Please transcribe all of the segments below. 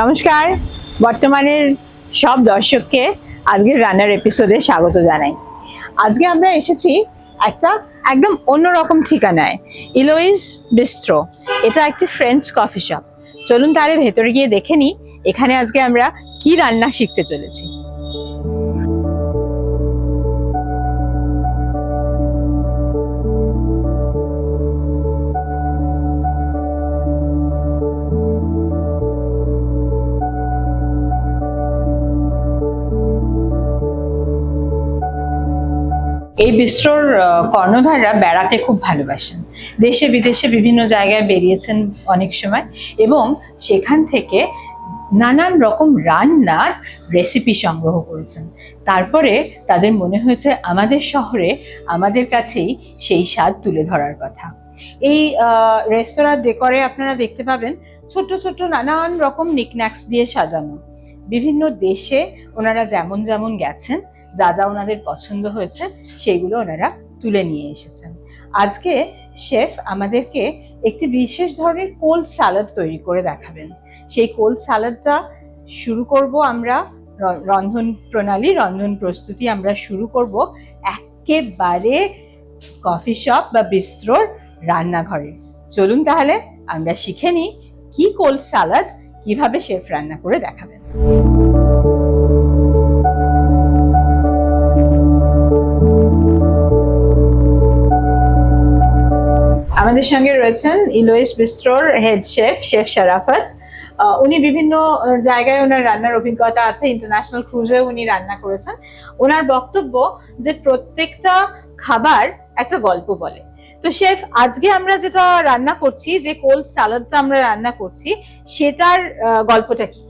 নমস্কার। বর্তমানের সব দর্শককে আজকের রান্নার এপিসোডে স্বাগত জানাই। আজকে আমরা এসেছি একটা একদম অন্যরকম ঠিকানায় ইলোইস বিস্ত্রো এটা একটি ফ্রেঞ্চ কফি শপ চলুন তাহলে ভেতরে গিয়ে দেখে নিই, এখানে আজকে আমরা কি রান্না শিখতে চলেছি। এই আহ, কর্ণধাররা বেড়াতে খুব ভালোবাসেন। দেশে বিদেশে বিভিন্ন জায়গায় বেরিয়েছেন অনেক সময় এবং সেখান থেকে নানান রকম রান্নার রেসিপি সংগ্রহ করেছেন। তারপরে তাদের মনে হয়েছে আমাদের শহরে আমাদের কাছেই সেই স্বাদ তুলে ধরার কথা। এই রেস্তোরাঁর ডেকরে আপনারা দেখতে পাবেন ছোট ছোট নানান রকম নিকন্যাক্স দিয়ে সাজানো। বিভিন্ন দেশে ওনারা যেমন যেমন গেছেন যা যা ওনাদের পছন্দ হয়েছে সেগুলো ওনারা তুলে নিয়ে এসেছেন। আজকে শেফ আমাদেরকে একটি বিশেষ ধরনের কোল্ড সালাদ তৈরি করে দেখাবেন। সেই কোল্ড সালাদটা শুরু করব আমরা রন্ধন প্রণালী, রন্ধন প্রস্তুতি আমরা শুরু করব একেবারে কফি শপ বা বিস্ত্রোর রান্নাঘরে। চলুন তাহলে আমরা শিখে নিই কি কোল্ড সালাদ কীভাবে শেফ রান্না করে দেখাবেন। আমাদের সঙ্গে রয়েছেন ইলোয়েস বিস্ট্রোর হেড শেফ শেফ শারাফত। উনি বিভিন্ন জায়গায় ওনার রান্নার অভিজ্ঞতা আছে ইন্টারন্যাশনাল ক্রুজে উনি রান্না করেছেন। ওনার বক্তব্য যে প্রত্যেকটা খাবার একটা গল্প বলে। তো শেফ আজকে আমরা যেটা রান্না করছি যে কোল্ড সালাদটা আমরা রান্না করছি সেটার গল্পটা কি?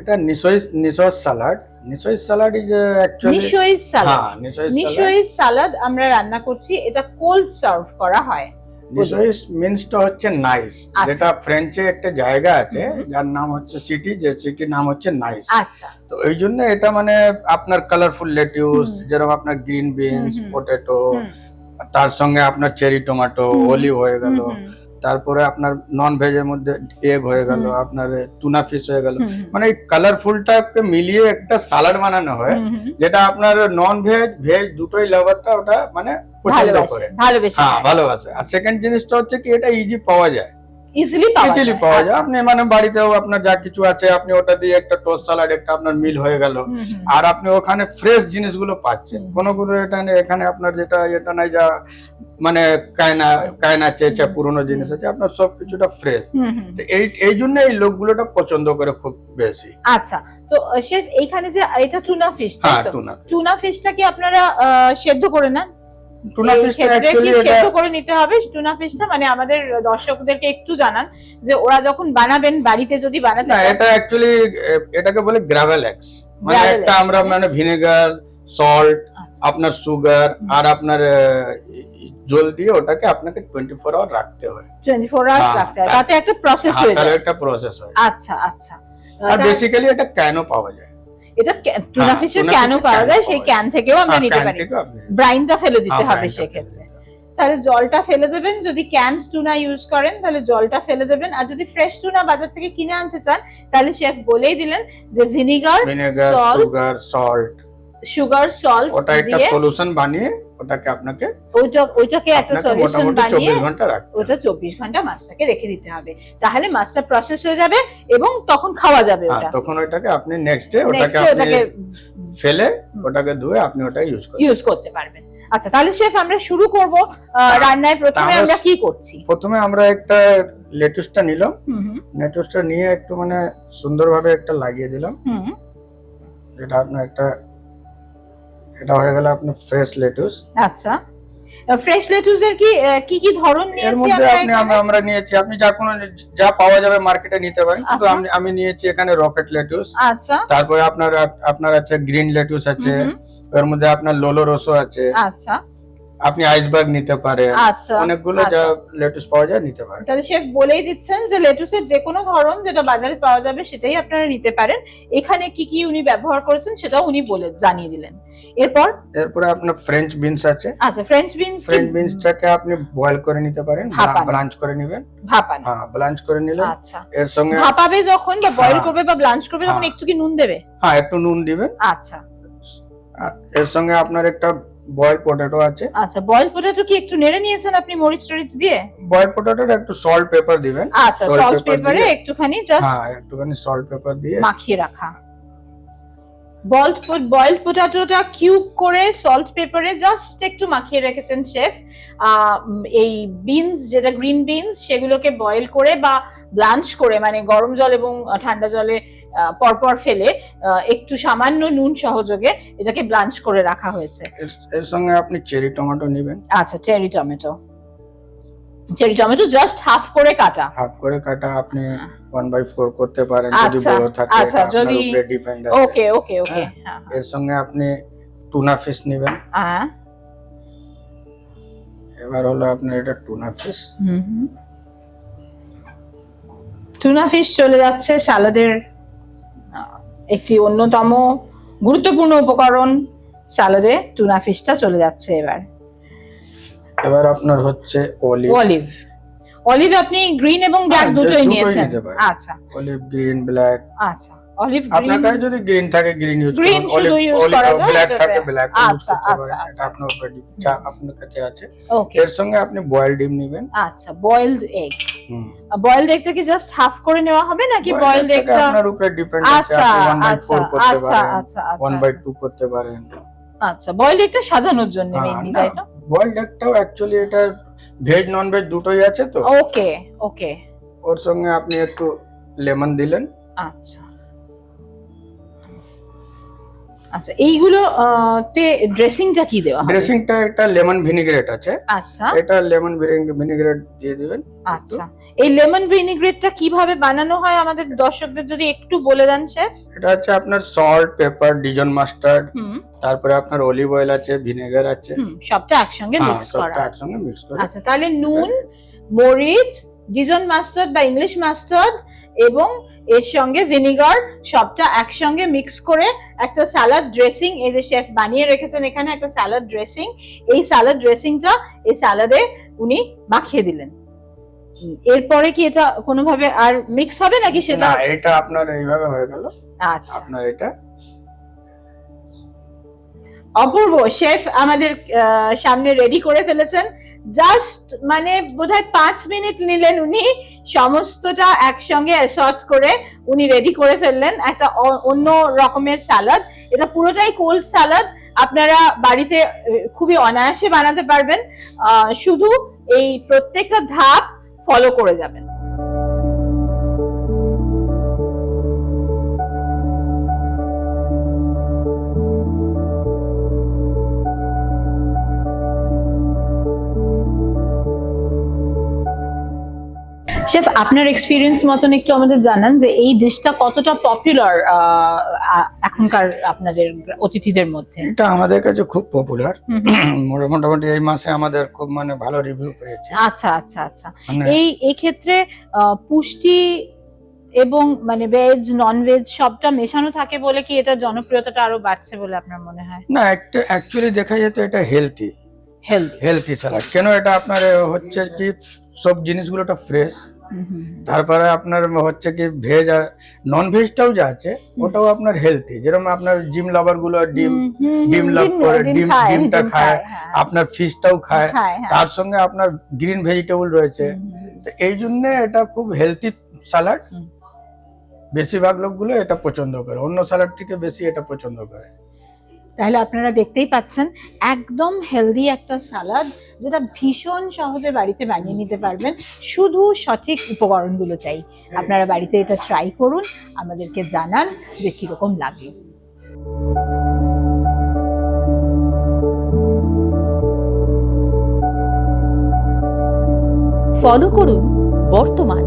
এটা nicoise nicoise salad. Nicoise salad is actually nicoise salad. হ্যাঁ নিসোইস সালাড। সালাদ আমরা রান্না করছি এটা কোল্ড সার্ভ করা হয়। নিসোইস মিন্সটা হচ্ছে নাইস আচ্ছা। যেটা ফ্রেঞ্চে একটা জায়গা আছে যার নাম হচ্ছে সিটি যে সিটির নাম হচ্ছে নাইস আচ্ছা। তো এই জন্য এটা মানে আপনার কালারফুল লেটিউস যেরকম আপনার গ্রিন বিনস। পটেটো তার সঙ্গে আপনার চেরি টমেটো। অলিভ হয়ে গেল। তারপরে আপনার নন ভেজের মধ্যে এগ হয়ে গেল আপনার টুনা ফিশ হয়ে গেল। মানে এই কালারফুলটাকে মিলিয়ে একটা সালাড বানানো হয়। যেটা আপনার নন ভেজ ভেজ দুটোই লাভারটা ওটা মানে পছন্দ করে। ভালোবাসে হ্যাঁ ভালোবাসে। আর সেকেন্ড জিনিসটা হচ্ছে কি এটা ইজি পাওয়া যায়। ইজিলি পাওয়া ইজিলি পাওয়া যায়। আচ্ছা। আপনি মানে বাড়িতেও আপনার যা কিছু আছে আপনি ওটা দিয়ে একটা টোস্ট সালাড একটা আপনার মিল হয়ে গেল। আর আপনি ওখানে ফ্রেশ জিনিসগুলো পাচ্ছেন। হুম। কোনো কোনো এটা এখানে আপনার যেটা এটা নাই যা মানে কায়না কায়না চেয়েছে পুরোনো জিনিস আছে আপনার সব কিছুটা ফ্রেশ। এই এই জন্য এই লোকগুলোটা পছন্দ করে খুব বেশি। আচ্ছা। তো শেফ এইখানে যে এটা টুনা ফিশ টুনা ফিশটা কি আপনারা সেদ্ধ করে নেন? টুনা ফিশটা কি অ্যাকচুয়ালি এটা সেদ্ধ করে নিতে হবে টুনা ফিশটা মানে আমাদের দর্শকদেরকে একটু জানান যে ওরা যখন বানাবেন বাড়িতে যদি বানাতে না এটা অ্যাকচুয়ালি এটাকে বলে গ্রাভেল এক্স মানে একটা আমরা মানে? ভিনেগার সল্ট আচ্ছা। আপনার সুগার আর আপনার জল দিয়ে ওটাকে আপনাকে টোয়েন্টি ফোর আওয়ার রাখতে হয়। 24 আওয়ার্স হ্যাঁ, রাখতে হয়। তাতে একটা প্রসেস হ্যাঁ, হয়ে তাহলে যায়। একটা প্রসেস হয়। আচ্ছা আচ্ছা। আর বেসিক্যালি এটা কেন পাওয়া যায়? এটা টুনা ফিশের এর পাওয়া যায় সেই ক্যান থেকেও আমরা হ্যাঁ, নিতে পারি। ব্রাইনটা ফেলে দিতে হ্যাঁ, হবে সেক্ষেত্রে। তাহলে জলটা ফেলে দেবেন যদি ক্যান টুনা ইউজ করেন তাহলে জলটা ফেলে দেবেন। আর যদি ফ্রেশ টুনা বাজার থেকে কিনে আনতে চান তাহলে শেফ বলেই দিলেন যে vinegar vinegar sugar salt sugar salt ওটা একটা সলিউশন বানিয়ে ওটাকে আপনাকে ওইটা ওইটাকে একটা সলিউশন বানিয়ে ঘণ্টা রাখতে ওটা চব্বিশ ঘণ্টা মাছটাকে রেখে দিতে হবে। তাহলে মাছটা প্রসেস হয়ে যাবে এবং তখন খাওয়া যাবে হ্যাঁ ওটা। তখন ওটাকে আপনি নেক্সট ডে ওটাকে আপনি ফেলে ওটাকে ধুয়ে আপনি ওটা ইউজ করবেন। ইউজ করতে পারবেন। আচ্ছা তাহলে শেফ আমরা শুরু করব রান্নায় প্রথমে আমরা- কি করছি? প্রথমে আমরা একটা লেটুসটা নিলাম। লেটুসটা নিয়ে একটু মানে সুন্দরভাবে একটা লাগিয়ে দিলাম। হুম। যেটা আপনার একটা এটা হয়ে গেল আপনার ফ্রেশ লেটুস আচ্ছা। ফ্রেশ লেটুসের কি কি কি ধরন নিয়েছি এর মধ্যে আপনি আমরা- নিয়েছি আপনি যা কোনো যা পাওয়া যাবে মার্কেটে নিতে পারেন কিন্তু আচ্ছা। আমি আমি নিয়েছি এখানে রকেট লেটুস আচ্ছা। তারপরে আপনার আপনার আছে গ্রিন লেটুস আছে এর মধ্যে আপনার লোলো রসো আছে। আচ্ছা। আপনি আইসবার্গ নিতে পারেন। আচ্ছা অনেকগুলো যা লেটেস্ট পাওয়া যায় নিতে পারেন। তাহলে শেফ বলেই দিচ্ছেন যে লেটুসের যে কোনো ধরন যেটা বাজারে পাওয়া যাবে সেটাই আপনারা নিতে পারেন। এখানে কি কি উনি ব্যবহার করেছেন সেটাও উনি বলে জানিয়ে দিলেন। এরপর? এরপর আপনার ফ্রেঞ্চ বিনস আছে। আচ্ছা ফ্রেঞ্চ বিনস ফ্রেঞ্চ বিনসটাকে আপনি বয়েল করে নিতে পারেন। ব্লাঞ্চ করে নেবেন। ভাপান। হ্যাঁ ব্লাঞ্চ করে নিলেন। আচ্ছা। এর সঙ্গে ভাপাবে যখন বা বয়েল হ্যাঁ। করবে বা ব্লাঞ্চ করবে তখন হ্যাঁ। একটু কি নুন দেবে? হ্যাঁ একটু নুন দিবেন। আচ্ছা। এর সঙ্গে আপনার একটা বয়েল পটেটো আছে। আচ্ছা বয়েল পটেটো কি একটু নেড়ে নিয়েছেন আপনি মরিচ টরিচ দিয়ে? বয়েল পটেটোর একটু সল্ট পেপার দিবেন। আচ্ছা সল্ট পেপারে একটুখানি জাস্ট হ্যাঁ একটুখানি সল্ট পেপার দিয়ে। মাখিয়ে রাখা। বয়েলড বয়েলড পোটাটোটা কিউব করে সল্ট পেপারে জাস্ট একটু মাখিয়ে রেখেছেন শেফ এই বিনস যেটা গ্রিন বিনস সেগুলোকে বয়েল করে বা ব্লাঞ্চ করে মানে গরম জল এবং ঠান্ডা জলে পরপর ফেলে একটু সামান্য নুন সহযোগে এটাকে ব্লাঞ্চ করে রাখা হয়েছে। এর- সঙ্গে আপনি চেরি টমেটো নেবেন। আচ্ছা cherry tomato. Cherry tomato just half করে কাটা। হাফ করে কাটা আপনি ওয়ান বাই ফোর করতে পারেন যদি আচ্ছা, বড় থাকে আচ্ছা, যদি- ডিপেন্ড আছে। ওকে ওকে ওকে হ্যাঁ। এর সঙ্গে আপনি টুনা ফিশ নেবেন। হ্যাঁ। এবার হলো আপনার এটা টুনা ফিশ হুম টুনা ফিশ চলে যাচ্ছে আহ, একটি অন্যতম গুরুত্বপূর্ণ উপকরণ স্যালাডে টুনা ফিশটা চলে যাচ্ছে এবার। এবার আপনার হচ্ছে অলিভ। অলিভ। অলিভ আপনি গ্রিন এবং ব্ল্যাক হ্যাঁ, দুটোই দুটোই নিয়েছেন। আচ্ছা। Olive green black. আচ্ছা অলিভ গ্রিন আপনার কাছে যদি গ্রিন থাকে গ্রিন ইউজ করুন। অলিভ যায় ব্ল্যাক থাকে ব্ল্যাক ইউজ আচ্ছা, করতে পারেন। আচ্ছা, আপনার উপরে যা আপনার কাছে আছে। ওকে। এর সঙ্গে আপনি বয়েল ডিম নেবেন। আচ্ছা বয়েলড এগ। বয়েলড এগটা কি জাস্ট হাফ করে নেওয়া হবে নাকি বয়েলড এগটা আপনার উপরে ডিপেন্ড আছে আচ্ছা আপনি ওয়ান বাই আচ্ছা ফোর করতে আচ্ছা পারেন আচ্ছা ওয়ান আচ্ছা। বাই টু করতে পারেন। আচ্ছা বয়েলড এগটা সাজানোর জন্য হ্যাঁ, মেইনলি না, তাই তো বয়েলড এগটাও অ্যাকচুয়ালি এটা ভেজ নন ভেজ দুটোই আছে তো। ওকে ওকে ওর সঙ্গে আপনি একটু লেমন দিলেন। আচ্ছা। আচ্ছা এইগুলো তে ড্রেসিংটা কি দেওয়া হবে? ড্রেসিংটা একটা লেমন ভিনিগ্রেট আছে। আচ্ছা। এটা লেমন ভিনিগ্রেট দিয়ে দিবেন। আচ্ছা। এই লেমন ভিনিগ্রেটটা কীভাবে বানানো হয় আমাদের দর্শকদের যদি একটু বলে দেন শেফ? এটা হচ্ছে আপনার সল্ট পেপার ডিজন মাস্টার্ড তারপরে আপনার অলিভ অয়েল আছে ভিনেগার আছে। সবটা একসঙ্গে হ্যাঁ মিক্স করা। সবটা একসঙ্গে মিক্স করে। আচ্ছা তাহলে নুন মরিচ ডিজন মাস্টার্ড বা ইংলিশ মাস্টার্ড এবং এর সঙ্গে ভিনিগার সবটা একসঙ্গে মিক্স করে একটা স্যালাড ড্রেসিং এই যে শেফ বানিয়ে রেখেছেন এখানে একটা স্যালাড ড্রেসিং এই স্যালাড ড্রেসিংটা এই স্যালাডে উনি মাখিয়ে দিলেন। এরপরে কি এটা কোনোভাবে আর মিক্স হবে নাকি সেটা? এটা আপনার এইভাবে হয়ে গেল। আচ্ছা। আপনার এটা অপূর্ব, শেফ আমাদের সামনে রেডি করে ফেলেছেন। জাস্ট মানে বোধহয় পাঁচ মিনিট নিলেন উনি, সমস্তটা একসঙ্গে অ্যাসর্ট করে উনি রেডি করে ফেললেন একটা অন্য রকমের স্যালাড এটা পুরোটাই কোল্ড স্যালাড আপনারা বাড়িতে খুবই অনায়াসে বানাতে পারবেন। শুধু এই প্রত্যেকটা ধাপ ফলো করে যাবেন। শেফ আপনার এক্সপিরিয়েন্স মতন একটু আমাদের জানান যে এই ডিশটা কতটা পপুলার এখনকার আপনাদের অতিথিদের মধ্যে? এটা আমাদের কাছে খুব পপুলার মোটামুটি এই মাসে আমাদের খুব মানে ভালো রিভিউ পেয়েছে। আচ্ছা আচ্ছা আচ্ছা। মানে এই এই ক্ষেত্রে পুষ্টি এবং মানে ভেজ নন ভেজ সবটা মেশানো থাকে বলে কি এটা জনপ্রিয়তাটা আরও বাড়ছে বলে আপনার মনে হয়? না একটা অ্যাকচুয়ালি দেখা যেত এটা হেলথি হেলথ স্যালাড কেন এটা আপনার হচ্ছে কি সব জিনিসগুলোটা ফ্রেশ তারপরে আপনার হচ্ছে কি ভেজ আর নন ভেজটাও যা আছে ওটাও আপনার হেলথি যেরকম আপনার জিম লাভারগুলো ডিম ডিম লাভ করে ডিম ডিমটা খায় আপনার ফিশটাও খায় খায় হ্যাঁ। তার সঙ্গে আপনার গ্রিন ভেজিটেবল রয়েছে। তো এই জন্য এটা খুব হেলথি স্যালাড বেশিরভাগ লোকগুলো এটা পছন্দ করে অন্য স্যালাড থেকে বেশি এটা পছন্দ করে। তাহলে আপনারা দেখতেই পাচ্ছেন একদম হেলদি একটা সালাদ যেটা ভীষণ সহজে বাড়িতে বানিয়ে নিতে পারবেন। শুধু সঠিক উপকরণগুলো চাই। আপনারা বাড়িতে এটা ট্রাই করুন আমাদেরকে জানান যে কীরকম লাগল ফলো করুন বর্তমান